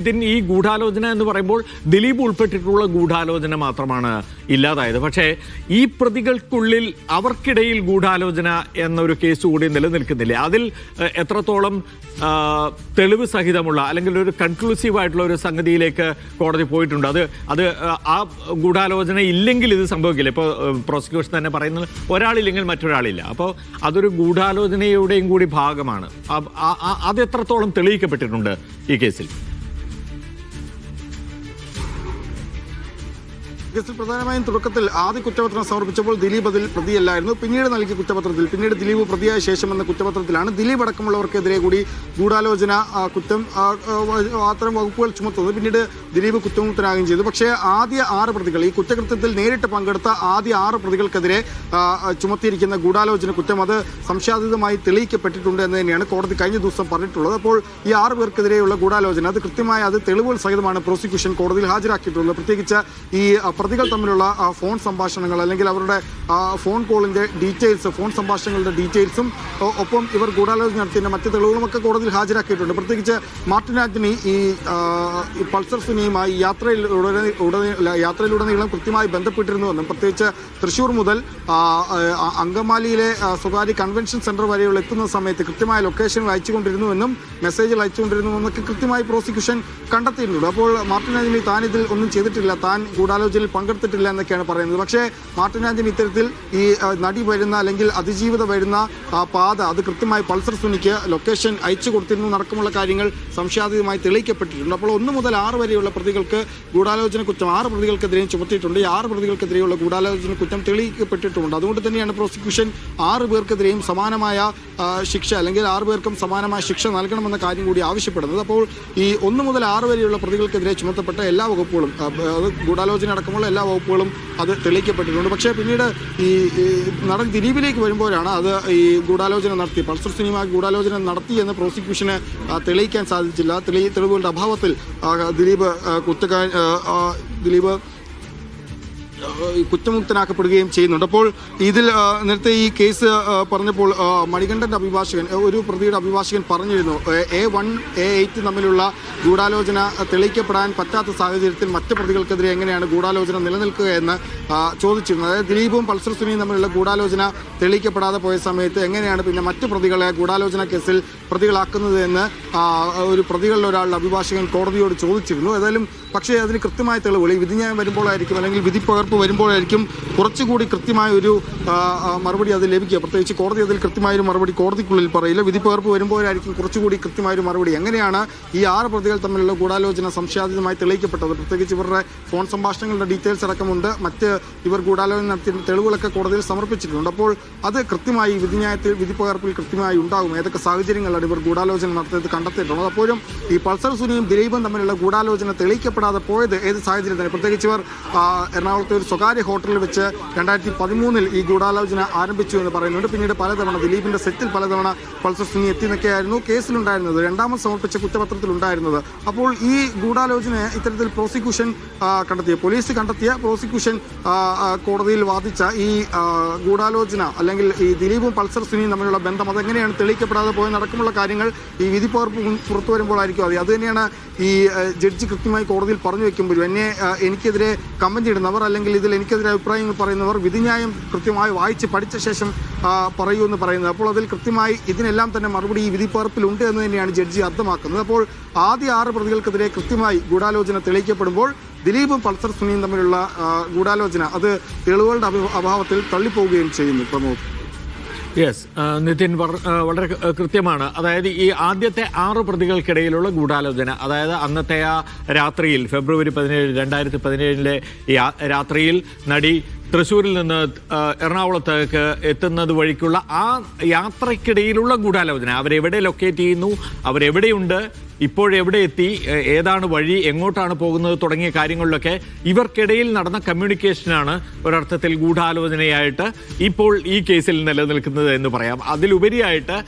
ഇതിന് ഈ ഗൂഢാലോചന എന്ന് പറയുമ്പോൾ ദിലീപ് ഉൾപ്പെട്ടിട്ടുള്ള ഗൂഢാലോചന മാത്രമാണ് ഇല്ലാതായത്. പക്ഷേ ഈ പ്രതികൾക്കുള്ളിൽ അവർക്കിടയിൽ ഗൂഢാലോചന എന്നൊരു കേസ് കൂടി നിലനിൽക്കുന്നില്ല? അതിൽ എത്രത്തോളം തെളിവ് സഹിതമുള്ള അല്ലെങ്കിൽ ഒരു കൺക്ലൂസീവ് ആയിട്ടുള്ള ഒരു സംഗതിയിലേക്ക് കോടതി പോയിട്ടുണ്ട്. അത് അത് ആ ഗൂഢാലോചന ഇല്ലെങ്കിൽ ഇത് സംഭവിക്കില്ല. ഇപ്പോൾ പ്രോസിക്യൂഷൻ തന്നെ പറയുന്നത് ഒരാളില്ലെങ്കിൽ മറ്റൊരാളില്ല. അപ്പോൾ അതൊരു ഗൂഢാലോചനയുടെയും കൂടി ഭാഗമാണ്. അത് എത്രത്തോളം തെളിയിക്കപ്പെട്ടിട്ടുണ്ട് ഈ കേസിൽ? കേസിൽ പ്രധാനമായും തുടക്കത്തിൽ ആദ്യ കുറ്റപത്രം സമർപ്പിച്ചപ്പോൾ ദിലീപ് അതിൽ പ്രതിയല്ലായിരുന്നു. പിന്നീട് നൽകിയ കുറ്റപത്രത്തിൽ പിന്നീട് ദിലീപ് പ്രതിയായ ശേഷം എന്ന കുറ്റപത്രത്തിലാണ് ദിലീപ് അടക്കമുള്ളവർക്കെതിരെ കൂടി ഗൂഢാലോചന കുറ്റം അത്തരം വകുപ്പുകൾ ചുമത്തുന്നത് പിന്നീട് ദിലീപ് കുറ്റമുക്തനാകുകയും ചെയ്തു. പക്ഷേ ആദ്യ ആറ് പ്രതികൾ ഈ കുറ്റകൃത്യത്തിൽ നേരിട്ട് പങ്കെടുത്ത ആദ്യ ആറ് പ്രതികൾക്കെതിരെ ചുമത്തിയിരിക്കുന്ന ഗൂഢാലോചന കുറ്റം അത് സംശയാതീതമായി തെളിയിക്കപ്പെട്ടിട്ടുണ്ട് എന്ന് തന്നെയാണ് കോടതി കഴിഞ്ഞ ദിവസം പറഞ്ഞിട്ടുള്ളത്. അപ്പോൾ ഈ ആറ് പേർക്കെതിരെയുള്ള ഗൂഢാലോചന അത് കൃത്യമായ അത് തെളിവുകൾ സഹിതമാണ് പ്രോസിക്യൂഷൻ കോടതിയിൽ ഹാജരാക്കിയിട്ടുള്ളത്. പ്രത്യേകിച്ച് ഈ പ്രതികൾ തമ്മിലുള്ള ഫോൺ സംഭാഷണങ്ങൾ അല്ലെങ്കിൽ അവരുടെ ഫോൺ കോളിന്റെ ഡീറ്റെയിൽസ് ഫോൺ സംഭാഷണങ്ങളുടെ ഡീറ്റെയിൽസും ഒപ്പം ഇവർ ഗൂഢാലോചന നടത്തിയ മറ്റ് തെളിവുകളുമൊക്കെ കോടതിയിൽ ഹാജരാക്കിയിട്ടുണ്ട്. പ്രത്യേകിച്ച് മാർട്ടിൻ ആന്റണി ഈ പൾസർ സിനിയുമായി യാത്രയിൽ ഉടനെ- ഉടനെ- യാത്രയിലുടനീളം കൃത്യമായി ബന്ധപ്പെട്ടിരുന്നുവെന്നും പ്രത്യേകിച്ച് തൃശൂർ മുതൽ അങ്കമാലിയിലെ സ്വകാര്യ കൺവെൻഷൻ സെന്റർ വരെയുള്ള എത്തുന്ന സമയത്ത് കൃത്യമായ ലൊക്കേഷൻ അയച്ചുകൊണ്ടിരുന്നുവെന്നും മെസ്സേജിൽ അയച്ചുകൊണ്ടിരുന്നുവെന്നൊക്കെ കൃത്യമായി പ്രോസിക്യൂഷൻ കണ്ടെത്തിയിട്ടുണ്ട്. അപ്പോൾ മാർട്ടിൻ ആന്റണി താൻ ഇതിൽ ഒന്നും ചെയ്തിട്ടില്ല. താൻ ഗൂഢാലോചനയിൽ പങ്കെടുത്തിട്ടില്ല എന്നൊക്കെയാണ് പറയുന്നത്. പക്ഷേ മാർട്ടിൻ ആന്റണി ഇത്തരത്തിൽ ഈ നടി വരുന്ന അല്ലെങ്കിൽ അതിജീവിത വരുന്ന പാത അത് കൃത്യമായി പൾസർ സുനിക്ക് ലൊക്കേഷൻ അയച്ചു കൊടുത്തിരുന്നു. നടക്കമുള്ള കാര്യങ്ങൾ സംശയാതീതമായി തെളിയിക്കപ്പെട്ടിട്ടുണ്ട്. അപ്പോൾ ഒന്ന് മുതൽ ആറ് വരെയുള്ള പ്രതികൾക്ക് ഗൂഢാലോചന കുറ്റം ആറ് പ്രതികൾക്കെതിരെയും ചുമത്തിയിട്ടുണ്ട്. ഈ ആറ് പ്രതികൾക്കെതിരെയുള്ള ഗൂഢാലോചന കുറ്റം തെളിയിക്കപ്പെട്ടിട്ടുണ്ട്. അതുകൊണ്ട് തന്നെയാണ് പ്രോസിക്യൂഷൻ ആറ് പേർക്കെതിരെയും സമാനമായ ശിക്ഷ അല്ലെങ്കിൽ ആറ് പേർക്കും സമാനമായ ശിക്ഷ നൽകണമെന്ന കാര്യം കൂടി ആവശ്യപ്പെടുന്നത്. അപ്പോൾ ഈ ഒന്ന് മുതൽ ആറ് വരെയുള്ള പ്രതികൾക്കെതിരെ ചുമത്തപ്പെട്ട എല്ലാ വകുപ്പുകളും ഗൂഢാലോചന അടക്കമുള്ള എല്ലാ വകുപ്പുകളും അത് തെളിയിക്കപ്പെട്ടിട്ടുണ്ട്. പക്ഷേ പിന്നീട് ഈ നടൻ ദിലീപിലേക്ക് വരുമ്പോഴാണ് അത് ഈ ഗൂഢാലോചന നടത്തി. പൾസർ സിനിമ ഗൂഢാലോചന നടത്തി എന്ന് പ്രോസിക്യൂഷന് തെളിയിക്കാൻ സാധിച്ചില്ല. തെളി തെളിവുകളുടെ അഭാവത്തിൽ ദിലീപ് ആ, കുറ്റക്കാ ആ, ആ, ദിലീപ് കുറ്റമുക്തനാക്കപ്പെടുകയും ചെയ്യുന്നുണ്ട്. അപ്പോൾ ഇതിൽ നേരത്തെ ഈ കേസ് പറഞ്ഞപ്പോൾ മണികണ്ഠന്റെ അഭിഭാഷകൻ ഒരു പ്രതിയുടെ അഭിഭാഷകൻ പറഞ്ഞിരുന്നു എ വൺ എ എയ്റ്റ് തമ്മിലുള്ള ഗൂഢാലോചന തെളിയിക്കപ്പെടാൻ പറ്റാത്ത സാഹചര്യത്തിൽ മറ്റ് പ്രതികൾക്കെതിരെ എങ്ങനെയാണ് ഗൂഢാലോചന നിലനിൽക്കുക എന്ന് ചോദിച്ചിരുന്നു. അതായത് ദിലീപും പൾസർ സുനിയും തമ്മിലുള്ള ഗൂഢാലോചന തെളിയിക്കപ്പെടാതെ പോയ സമയത്ത് എങ്ങനെയാണ് പിന്നെ മറ്റ് പ്രതികളെ ഗൂഢാലോചന കേസിൽ പ്രതികളാക്കുന്നത് എന്ന് ഒരു പ്രതികളിൽ ഒരാളുടെ അഭിഭാഷകൻ കോടതിയോട് ചോദിച്ചിരുന്നു. ഏതായാലും പക്ഷേ അതിന് കൃത്യമായ തെളിവുകൾ. ഈ വിധിന്യായം വരുമ്പോഴായിരിക്കും അല്ലെങ്കിൽ വിധി പകർപ്പ് വരുമ്പോഴായിരിക്കും കുറച്ചുകൂടി കൃത്യമായ ഒരു മറുപടി അത് ലഭിക്കുക. പ്രത്യേകിച്ച് കോടതി അതിൽ കൃത്യമായ ഒരു മറുപടി കോടതിക്കുള്ളിൽ പറയില്ല. വിധി പകർപ്പ് വരുമ്പോഴായിരിക്കും കുറച്ചുകൂടി കൃത്യമായ ഒരു മറുപടി. എങ്ങനെയാണ് ഈ ആറ് പ്രതികൾ തമ്മിലുള്ള ഗൂഢാലോചന സംശയാതീതമായി തെളിയിക്കപ്പെട്ടത്? പ്രത്യേകിച്ച് ഇവരുടെ ഫോൺ സംഭാഷണങ്ങളുടെ ഡീറ്റെയിൽസ് അടക്കമുണ്ട്. മറ്റ് ഇവർ ഗൂഢാലോചന നടത്തിയ തെളിവുകളൊക്കെ കോടതിയിൽ സമർപ്പിച്ചിട്ടുണ്ട്. അപ്പോൾ അത് കൃത്യമായി വിധിന്യായത്തിൽ വിധി പകർപ്പിൽ കൃത്യമായി ഉണ്ടാകും. ഏതൊക്കെ സാഹചര്യങ്ങളാണ് ഇവർ ഗൂഢാലോചന നടത്തിയത് കണ്ടെത്തിയിട്ടുള്ളത് അപ്പോഴും ഈ പൾസർ സുനിയും ദിലീപും തമ്മിലുള്ള ഗൂഢാലോചന തെളിയിക്കപ്പെടാതെ പോയത് ഏത് സാഹചര്യത്തിൽ പ്രത്യേകിച്ച് ഇവർ എറണാകുളത്തെ ഒരു സ്വകാര്യ ഹോട്ടലിൽ വെച്ച് രണ്ടായിരത്തി പതിമൂന്നിൽ ഈ ഗൂഢാലോചന ആരംഭിച്ചു എന്ന് പറയുന്നുണ്ട്. പിന്നീട് പലതവണ ദിലീപിന്റെ സെറ്റിൽ പലതവണ പൾസർ സിംഗ് എത്തി എന്നൊക്കെയായിരുന്നു കേസിലുണ്ടായിരുന്നത്. രണ്ടാമത് സമർപ്പിച്ച കുറ്റപത്രത്തിൽ ഉണ്ടായിരുന്നത് അപ്പോൾ ഈ ഗൂഢാലോചന ഇത്തരത്തിൽ പ്രോസിക്യൂഷൻ കണ്ടെത്തിയ പോലീസ് കണ്ടെത്തിയ പ്രോസിക്യൂഷൻ കോടതിയിൽ വാദിച്ച ഈ ഗൂഢാലോചന അല്ലെങ്കിൽ ഈ ദിലീപും പൾസർ സുനിയും തമ്മിലുള്ള ബന്ധം അതെങ്ങനെയാണ് തെളിയിക്കപ്പെടാതെ പോയി നടക്കുമുള്ള കാര്യങ്ങൾ ഈ വിധി പകർപ്പ് പുറത്തു വരുമ്പോഴായിരിക്കും. അത് അത് തന്നെയാണ് ഈ ജഡ്ജി കൃത്യമായി കോടതിയിൽ പറഞ്ഞു വെക്കുമ്പോഴും എന്നെ എനിക്കെതിരെ കമന്റ് ഇടുന്നവർ അല്ലെങ്കിൽ ഇതിൽ എനിക്കെതിരെ അഭിപ്രായങ്ങൾ പറയുന്നവർ വിധിന്യായം കൃത്യമായി വായിച്ച് പഠിച്ച ശേഷം പറയൂ എന്ന് പറയുന്നത്. അപ്പോൾ അതിൽ കൃത്യമായി ഇതിനെല്ലാം തന്നെ മറുപടി ഈ വിധി ഉണ്ട് എന്ന് തന്നെയാണ് ജഡ്ജി അർത്ഥമാക്കുന്നത്. അപ്പോൾ ആദ്യ ആറ് പ്രതികൾക്കെതിരെ കൃത്യമായി ഗൂഢാലോചന തെളിയിക്കപ്പെടുമ്പോൾ ദിലീപും പൾസർ സുനിയും തമ്മിലുള്ള ഗൂഢാലോചന അത് തെളിവുകളുടെ അഭി- അഭാവത്തിൽ തള്ളിപ്പോവുകയും ചെയ്യുന്നു. പ്രമോദ്. യെസ് നിതിൻ വളരെ കൃത്യമാണ്. അതായത് ഈ ആദ്യത്തെ ആറ് പ്രതികൾക്കിടയിലുള്ള ഗൂഢാലോചന അതായത് അന്നത്തെ ആ രാത്രിയിൽ ഫെബ്രുവരി പതിനേഴ് രണ്ടായിരത്തി പതിനേഴിലെ രാത്രിയിൽ നടി തൃശ്ശൂരിൽ നിന്ന് എറണാകുളത്തേക്ക് എത്തുന്നത് വഴിക്കുള്ള ആ യാത്രയ്ക്കിടയിലുള്ള ഗൂഢാലോചന. അവരെവിടെ ലൊക്കേറ്റ് ചെയ്യുന്നു? അവരെവിടെയുണ്ട്? ഇപ്പോഴെവിടെ എത്തി? ഏതാണ് വഴി? എങ്ങോട്ടാണ് പോകുന്നത്? തുടങ്ങിയ കാര്യങ്ങളിലൊക്കെ ഇവർക്കിടയിൽ നടന്ന കമ്മ്യൂണിക്കേഷനാണ് ഒരർത്ഥത്തിൽ ഗൂഢാലോചനയായിട്ട് ഇപ്പോൾ ഈ കേസിൽ നിലനിൽക്കുന്നത് എന്ന് പറയാം. അതിലുപരിയായിട്ട്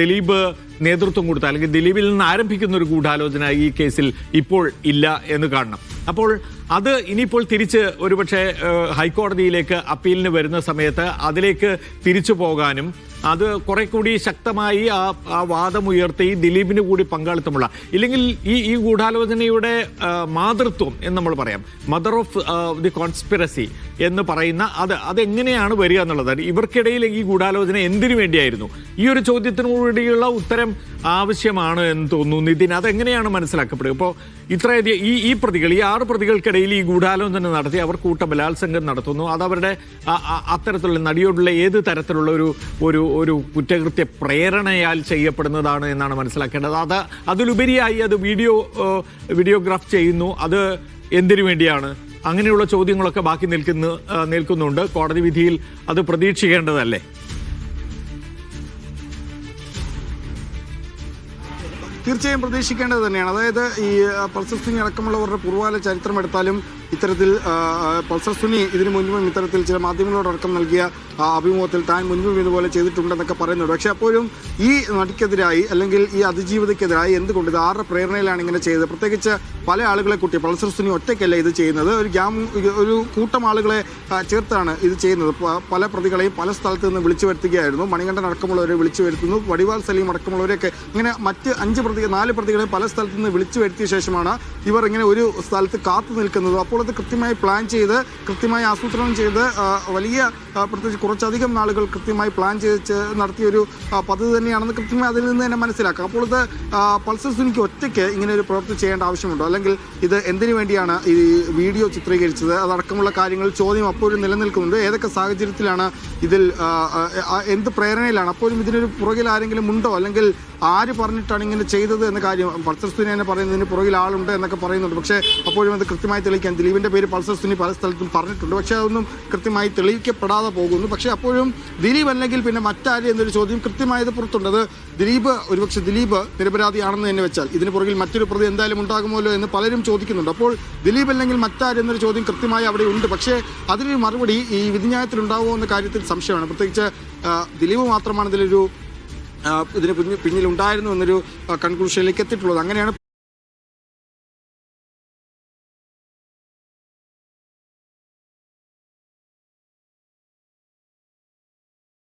ദിലീപ് നേതൃത്വം കൊടുത്ത അല്ലെങ്കിൽ ദിലീപിൽ നിന്ന് ആരംഭിക്കുന്ന ഒരു ഗൂഢാലോചന ഈ കേസിൽ ഇപ്പോൾ ഇല്ല എന്ന് കാണണം. അപ്പോൾ അത് ഇനിയിപ്പോൾ തിരിച്ച് ഒരുപക്ഷെ ഹൈക്കോടതിയിലേക്ക് അപ്പീലിന് വരുന്ന സമയത്ത് അതിലേക്ക് തിരിച്ചു പോകാനും അത് കുറെ കൂടി ശക്തമായി ആ ആ വാദമുയർത്തി ദിലീപിന് കൂടി പങ്കാളിത്തമുള്ള ഇല്ലെങ്കിൽ ഈ ഈ ഗൂഢാലോചനയുടെ മാതൃത്വം എന്ന് നമ്മൾ പറയാം. മദർ ഓഫ് ദി കോൺസ്പിറസി എന്ന് പറയുന്ന അത് അതെങ്ങനെയാണ് വരിക എന്നുള്ളത്. ഇവർക്കിടയിൽ ഈ ഗൂഢാലോചന എന്തിനു വേണ്ടിയായിരുന്നു? ഈ ഒരു ചോദ്യത്തിനൂടെയുള്ള ഉത്തരം ആവശ്യമാണ് എന്ന് തോന്നുന്നു. നിതിൻ അതെങ്ങനെയാണ് മനസ്സിലാക്കപ്പെടുക? ഇപ്പോൾ ഇത്രയധികം ഈ ഈ പ്രതികൾ ഈ ആറ് പ്രതികൾക്കിടയിൽ ഈ ഗൂഢാലോചന നടത്തി അവർ കൂട്ട ബലാത്സംഗം നടത്തുന്നു. അത് അവരുടെ ആ- ആ- അത്തരത്തിലുള്ള നടിയോടുള്ള ഏത് തരത്തിലുള്ള ഒരു ഒരു ഒരു കുറ്റകൃത്യ പ്രേരണയാൽ ചെയ്യപ്പെടുന്നതാണ് എന്നാണ് മനസ്സിലാക്കേണ്ടത്. അത് അതിലുപരിയായി അത് വീഡിയോ വീഡിയോഗ്രാഫ് ചെയ്യുന്നു. അത് എന്തിനു വേണ്ടിയാണ്? അങ്ങനെയുള്ള ചോദ്യങ്ങളൊക്കെ ബാക്കി നിൽക്കുന്നു നിൽക്കുന്നുണ്ട്. കോടതി വിധിയിൽ അത് പ്രതീക്ഷിക്കേണ്ടതല്ലേ? തീർച്ചയായും പ്രതീക്ഷിക്കേണ്ടത് തന്നെയാണ്. അതായത് ഈ പ്രശസ്തി അടക്കമുള്ളവരുടെ പൂർവകാല ചരിത്രം എടുത്താലും ഇത്തരത്തിൽ പൾസർ സുനി ഇതിനു മുൻപും ഇത്തരത്തിൽ ചില മാധ്യമങ്ങളോടക്കം നൽകിയ അഭിമുഖത്തിൽ താൻ മുൻപും ഇതുപോലെ ചെയ്തിട്ടുണ്ടെന്നൊക്കെ പറയുന്നുണ്ട്. പക്ഷേ അപ്പോഴും ഈ നടിക്കെതിരായി അല്ലെങ്കിൽ ഈ അതിജീവിതയ്ക്കെതിരായി എന്തുകൊണ്ട് ഇത് ആരുടെ പ്രേരണയിലാണ് ഇങ്ങനെ ചെയ്തത്? പ്രത്യേകിച്ച് പല ആളുകളെ കൂട്ടി പൾസർ സുനി ഒറ്റയ്ക്കല്ല ഇത് ചെയ്യുന്നത്? ഒരു ഗ്യാം ഒരു കൂട്ടം ആളുകളെ ചേർത്താണ് ഇത് ചെയ്യുന്നത്. പല പ്രതികളെയും പല സ്ഥലത്ത് നിന്ന് വിളിച്ചു വരുത്തുകയായിരുന്നു. മണികണ്ഠൻ അടക്കമുള്ളവരെ വിളിച്ചു വരുത്തുന്നു. വടിവാൾ സലീം അടക്കമുള്ളവരെയൊക്കെ ഇങ്ങനെ മറ്റ് അഞ്ച് പ്രതി നാല് പ്രതികളെ പല സ്ഥലത്ത് നിന്ന് വിളിച്ചു വരുത്തിയ ശേഷമാണ് ഇവർ ഇങ്ങനെ ഒരു സ്ഥലത്ത് കാത്തു നിൽക്കുന്നത്. അപ്പോൾ അത് കൃത്യമായി പ്ലാൻ ചെയ്ത് കൃത്യമായി ആസൂത്രണം ചെയ്ത് വലിയ പ്രത്യേകിച്ച് കുറച്ചധികം നാളുകൾ കൃത്യമായി പ്ലാൻ ചെയ്ത് നടത്തിയ ഒരു പദ്ധതി തന്നെയാണെന്ന് കൃത്യമായി അതിൽ നിന്ന് തന്നെ മനസ്സിലാക്കാം. അപ്പോൾ ഇത് പൾസർ സുനിക്ക് ഒറ്റയ്ക്ക് ഇങ്ങനെ ഒരു പ്രവൃത്തി ചെയ്യേണ്ട ആവശ്യമുണ്ടോ? അല്ലെങ്കിൽ ഇത് എന്തിനു വേണ്ടിയാണ് ഈ വീഡിയോ ചിത്രീകരിച്ചത്? അതടക്കമുള്ള കാര്യങ്ങൾ ചോദ്യം അപ്പോഴും നിലനിൽക്കുന്നുണ്ട്. ഏതൊക്കെ സാഹചര്യത്തിലാണ് ഇതിൽ എന്ത് പ്രേരണയിലാണ്? അപ്പോഴും ഇതിനൊരു പുറകിൽ ആരെങ്കിലും ഉണ്ടോ? അല്ലെങ്കിൽ ആര് പറഞ്ഞിട്ടാണ് ഇങ്ങനെ ചെയ്തത് എന്ന കാര്യം? പൾസർ സുനി തന്നെ പറയുന്നതിന് പുറകിൽ ആളുണ്ട് എന്നൊക്കെ പറയുന്നുണ്ട്. പക്ഷേ അപ്പോഴും അത് കൃത്യമായി തെളിയിക്കാൻ ദിലീപിന്റെ പേര് പൾസർ സുനി പല സ്ഥലത്തും പറഞ്ഞിട്ടുണ്ട്. പക്ഷേ അതൊന്നും കൃത്യമായി തെളിയിക്കപ്പെടാതെ പോകുന്നു. പക്ഷേ അപ്പോഴും ദിലീപ് അല്ലെങ്കിൽ പിന്നെ മറ്റാര് എന്നൊരു ചോദ്യം കൃത്യമായത് പുറത്തുണ്ട് അത് ദിലീപ് ഒരുപക്ഷെ ദിലീപ് നിരപരാധിയാണെന്ന് തന്നെ വെച്ചാൽ ഇതിന് പുറകിൽ മറ്റൊരു പ്രതി എന്തായാലും ഉണ്ടാകുമല്ലോ എന്ന് പലരും ചോദിക്കുന്നുണ്ട്. അപ്പോൾ ദിലീപ് അല്ലെങ്കിൽ മറ്റാര് എന്നൊരു ചോദ്യം കൃത്യമായി അവിടെ ഉണ്ട്. പക്ഷേ അതിനൊരു മറുപടി ഈ വിധിന്യായത്തിൽ ഉണ്ടാകുമോ എന്ന കാര്യത്തിൽ സംശയമാണ്. പ്രത്യേകിച്ച് ദിലീപ് മാത്രമാണ് ഇതിലൊരു ഇതിന് പിന്നിലുണ്ടായിരുന്നു എന്നൊരു കൺക്ലൂഷനിലേക്ക് എത്തിയിട്ടുള്ളത്. അങ്ങനെയാണ്